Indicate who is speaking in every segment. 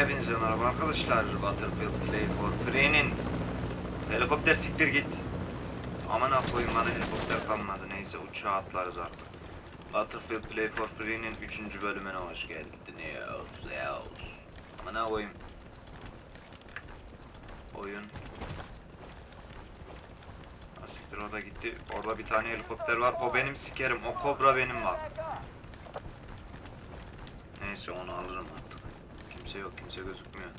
Speaker 1: Hepinize merhaba arkadaşlar. Battlefield Play for Free'nin helikopter siktir git. Aman koyayım bana helikopter kalmadı. Neyse uçağa atlarız artık. Battlefield Play for Free'nin 3. bölümüne hoş geldiniz. Aman koyayım. Oyun. Siktir o da gitti. Orada bir tane helikopter var. O benim sikerim. O kobra benim bak. Neyse onu alırım artık. Kimse yok, kimse gözükmüyor.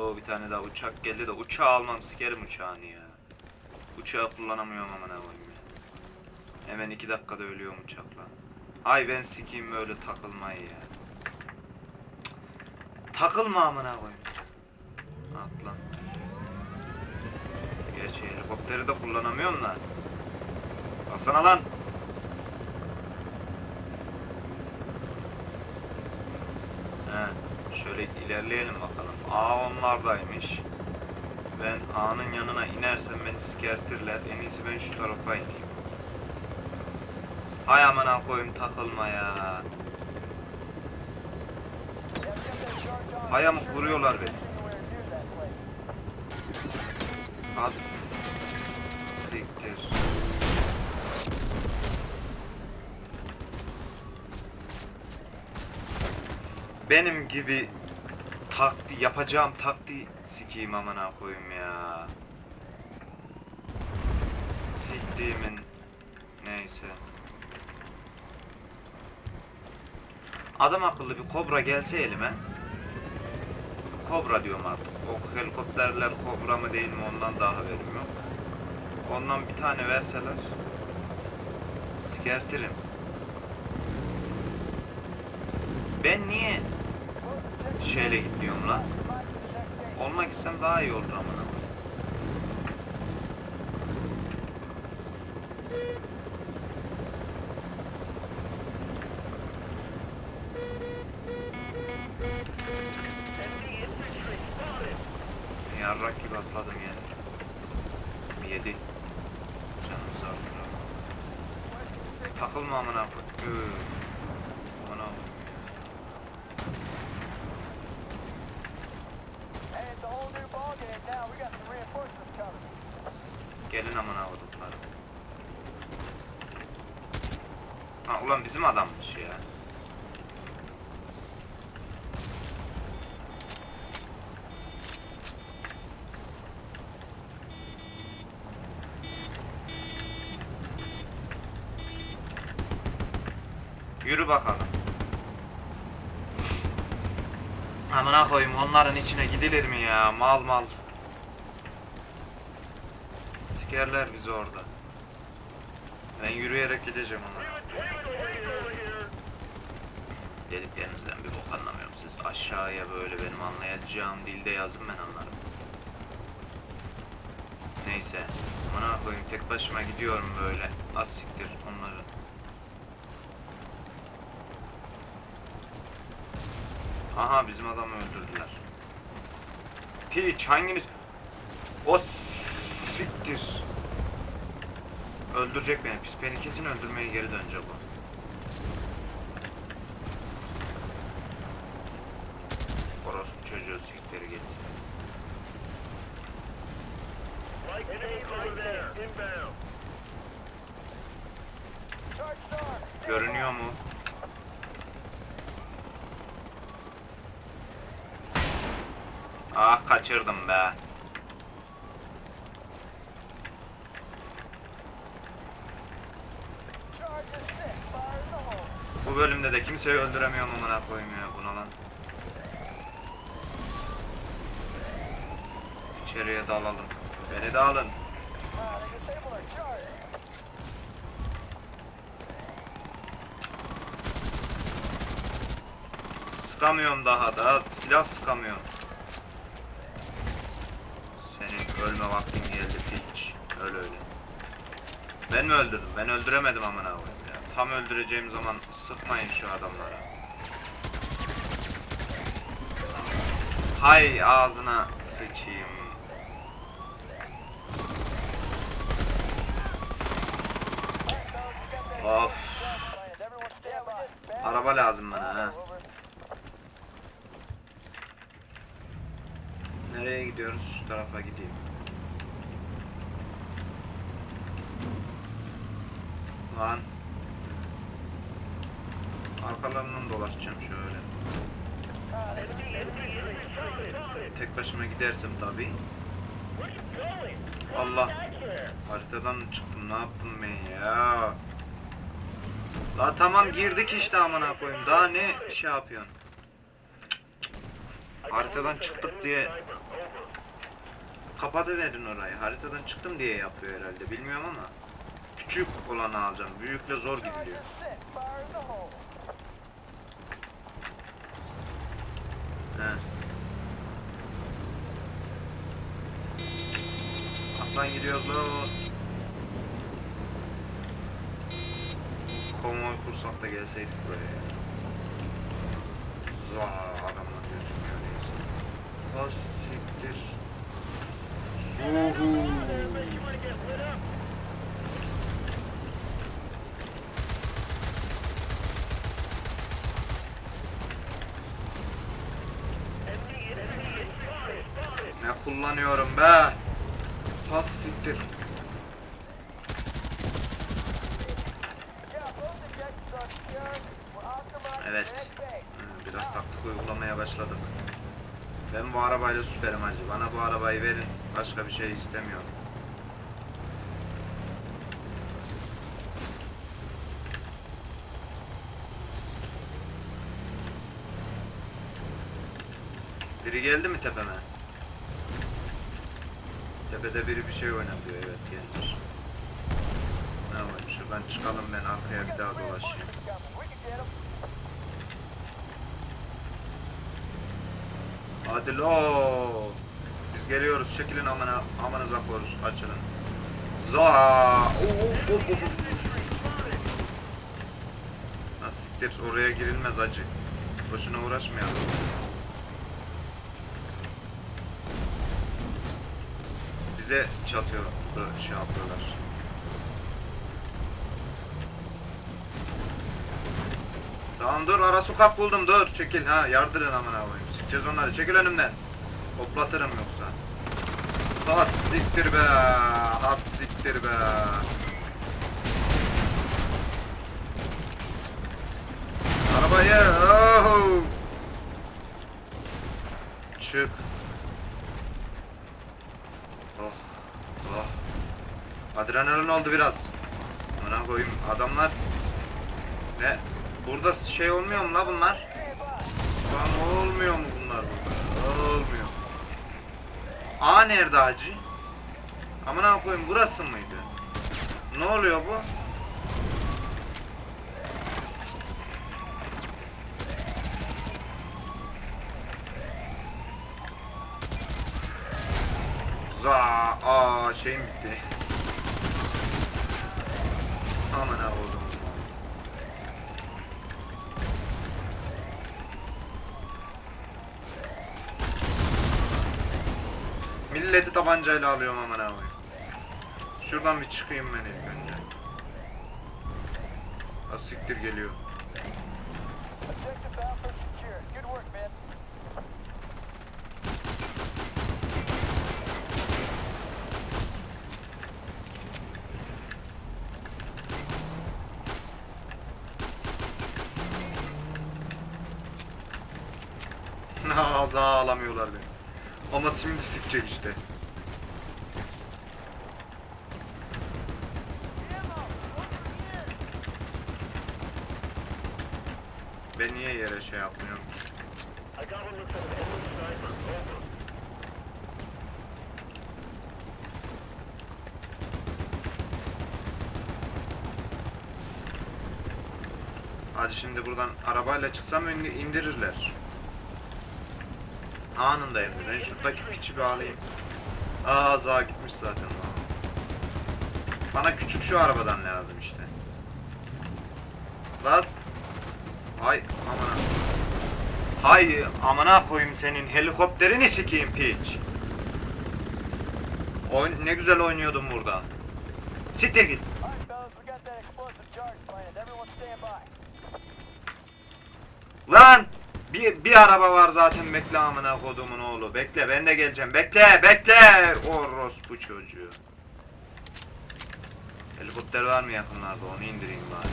Speaker 1: O bir tane daha uçak geldi de uçağı almam sikerim uçağını ya. Uçağı kullanamıyorum amına koyayım ya. Hemen iki dakikada ölüyorum uçakla. Ay ben sikeyim böyle takılmayı ya. Takılma amına koyayım. Atla. Gerçi helikopteri de kullanamıyorum da. Baksana lan. He, şöyle ilerleyelim bakalım. A onlardaymış. Ben A'nın yanına inersem beni sikertirler. En iyisi ben şu tarafa ineyim. Hay amına koyayım takılma ya. Ayağımı vuruyorlar beni. Az Benim gibi takti yapacağım takti sikeyim amına koyayım ya. Siktiğimin neyse. Adam akıllı bir kobra gelse elime. Kobra diyorum artık. O helikopterler kobra mı değil mi ondan daha haberim yok. Ondan bir tane verseler sikertirim. Ben niye şeyle gidiyorum lan? Olma gitsem daha iyi olur koyayım. Yarrak gibi atladım yani. Yedi. Canımızı alıyor. Takılma amına koyayım. Yürü bakalım. Amına koyayım onların içine gidilir mi ya? Mal mal. Sikerler bizi orada. Ben yürüyerek gideceğim ona. Dediklerinizden bir bok anlamıyorum. Siz aşağıya böyle benim anlayacağım dilde yazın ben anlarım. Neyse. Amına koyayım tek başıma gidiyorum böyle. Az siktir onları. Aha bizim adamı öldürdüler. Hiç hanginiz... O siktir. Öldürecek beni. Pis beni kesin öldürmeye geri dönecek o. Orospu çocuğu siktir git. Görünüyor mu? Ah kaçırdım be. Bu bölümde de kimseyi öldüremiyorum amına koyayım ya buna lan. İçeriye dalalım. Beni de alın. Sıkamıyorum daha da silah sıkamıyorum. Senin ölme vaktin geldi piç. Öl öyle. Ben mi öldürdüm? Ben öldüremedim amına koyayım ya. Tam öldüreceğim zaman sıkmayın şu adamlara. Hay ağzına sıçayım. Of. Araba lazım bana ha. Nereye gidiyoruz? Şu tarafa gideyim. Lan. Arkalarından dolaşacağım şöyle. Tek başıma gidersem tabii. Allah. Haritadan çıktım? Ne yaptım ben ya? La tamam girdik işte amına koyayım. Daha ne şey yapıyorsun? Haritadan çıktık diye kapat edin orayı. Haritadan çıktım diye yapıyor herhalde. Bilmiyorum ama. Küçük olanı alacağım. Büyükle zor gidiliyor. He. Atlan gidiyoruz lo. Konvoy kursak da gelseydik buraya. ya. Za adamlar gözükmüyor neyse. Ha siktir. Uhu. Ne kullanıyorum be? Ha siktir. Evet. Biraz taktik uygulamaya başladık. Ben bu arabayla süperim hacı. Bana bu arabayı verin. Başka bir şey istemiyorum. Biri geldi mi tepeme? Tepede biri bir şey oynatıyor. Evet gelmiş. Ne var? Şuradan çıkalım ben arkaya bir daha dolaşayım. Hadi lo. Biz geliyoruz. Çekilin amına amanıza koruz. Açılın. Za. Of of of. siktir oraya girilmez acı. Boşuna uğraşmayalım. Bize çatıyor, şey yapıyorlar. Tamam dur ara sokak buldum dur çekil ha yardırın amına koyayım. Sikeceğiz onları çekil önümden. Hoplatırım yoksa. Ha siktir be. Ha siktir be. Arabayı. Oh. Çık. Oh. Oh. Adrenalin oldu biraz. Amına koyayım adamlar. Ne? Burada şey olmuyor mu la bunlar? Lan olmuyor mu bunlar burada? Olmuyor. A nerede hacı? Amına koyayım burası mıydı? Ne oluyor bu? Za aa şeyim bitti. Aman ha oğlum. Milleti tabancayla alıyorum aman abi. Şuradan bir çıkayım ben ilk önce. Ha siktir geliyor. Ağza alamıyorlar beni. Ama şimdi sikecek işte. Ben niye yere şey yapmıyorum? Hadi şimdi buradan arabayla çıksam indi- indirirler. Anında. Ben şuradaki piçi bir alayım. Aa za gitmiş zaten. Bana küçük şu arabadan lazım işte. Lan. Hay amına. Hay amına koyayım senin helikopterini sikeyim piç. Oyn ne güzel oynuyordum burada. Siktir git. Lan! Bir, bir araba var zaten bekle amına kodumun oğlu. Bekle ben de geleceğim. Bekle bekle. Orospu çocuğu. Helikopter var mı yakınlarda onu indireyim bari.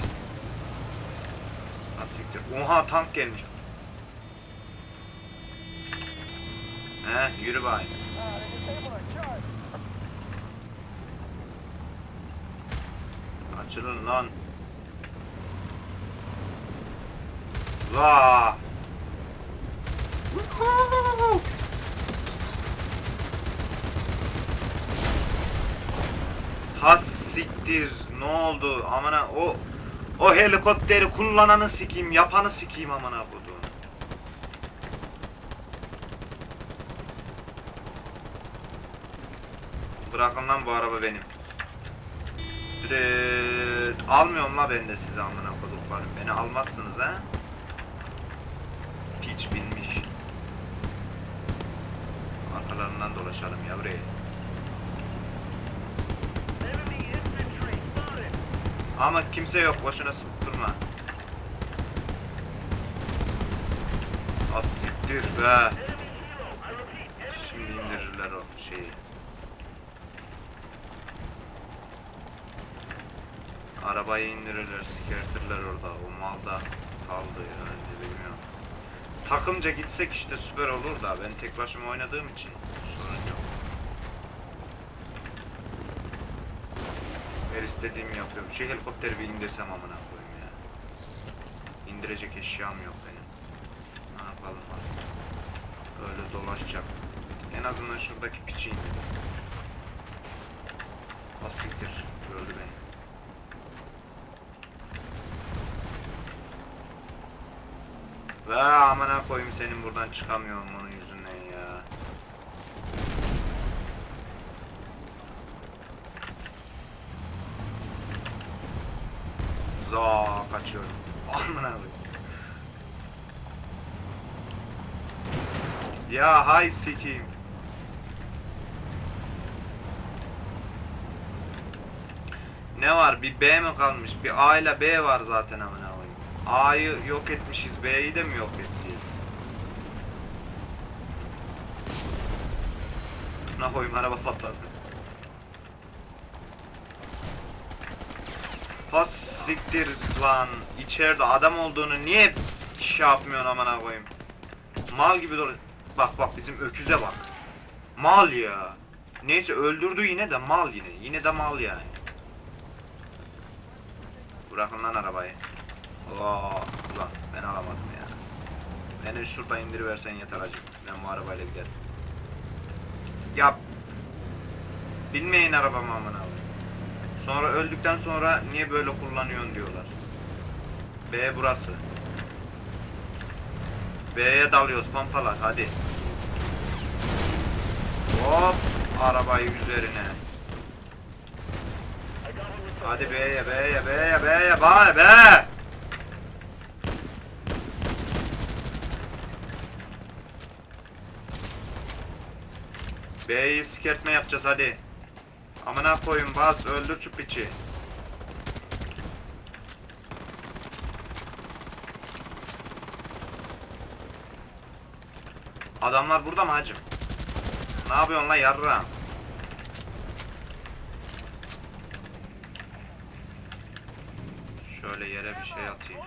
Speaker 1: Ha, siktir. Oha tank gelmiş. He yürü bari. Açılın lan. Vaa. Woohoo! Has siktir. Ne oldu? Amına o o helikopteri kullananı sikeyim, yapanı sikeyim amına koduğum. Bırakın lan bu araba benim. Düdüt. Almıyorum la ben de sizi amına koduklarım. Beni almazsınız ha. Piç binmiş. Arkalarından dolaşalım yavru. Ama kimse yok boşuna sıkıp durma. Az siktir be. Şimdi indirirler o şeyi. Arabayı indirirler, sikertirler orada. O mal da kaldı herhalde bilmiyorum. Takımca gitsek işte süper olur da ben tek başıma oynadığım için sorun yok. Her istediğimi yapıyorum. Şu helikopteri bir indirsem amına koyayım ya. İndirecek eşyam yok benim. Ne yapalım artık. Öyle dolaşacak. En azından şuradaki piçi indir. Asiktir. Gördü beni. Ve amına koyayım senin buradan çıkamıyorum onun yüzünden ya. Za kaçıyorum. Amına. Ya hay sikeyim. Ne var? Bir B mi kalmış? Bir A ile B var zaten amına. A'yı yok etmişiz. B'yi de mi yok edeceğiz? Ne koyayım araba patladı. Has lan. İçeride adam olduğunu niye şey yapmıyorsun amına koyayım? Mal gibi dolu. Bak bak bizim öküze bak. Mal ya. Neyse öldürdü yine de mal yine. Yine de mal yani. Bırakın lan arabayı. Aa, ulan ben alamadım ya. Beni şurada indiriversen yeter acı. Ben bu arabayla giderim. Ya bilmeyin arabamı amına. Sonra öldükten sonra niye böyle kullanıyorsun diyorlar. B burası. B'ye dalıyoruz pampalar hadi. Hop arabayı üzerine. Hadi B'ye B'ye B'ye B'ye B'ye B. B'yi sikertme yapacağız hadi. Amına koyun bas öldür şu piçi. Adamlar burada mı hacım? Ne yapıyorsun la yarram? Şöyle yere bir şey atayım.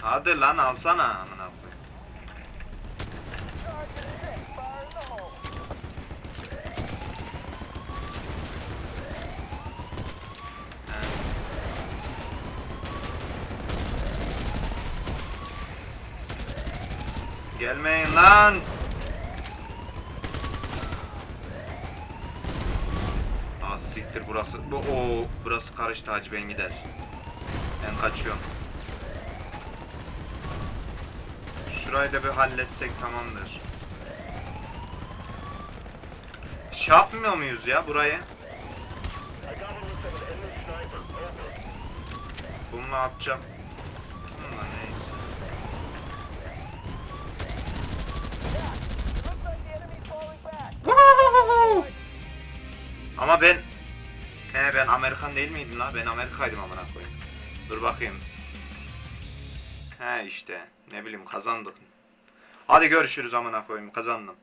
Speaker 1: Hadi lan alsana Gelmeyin lan. Az siktir burası. Bu o burası karıştı hacı ben gider. Ben kaçıyorum. Şurayı da bir halletsek tamamdır. Şey yapmıyor muyuz ya burayı? Bununla atacağım. Bununla Ama ben He ben Amerikan değil miydim la? Ben Amerikaydım amına koyayım. Dur bakayım. He işte. Ne bileyim kazandık. Hadi görüşürüz amına koyayım kazandım.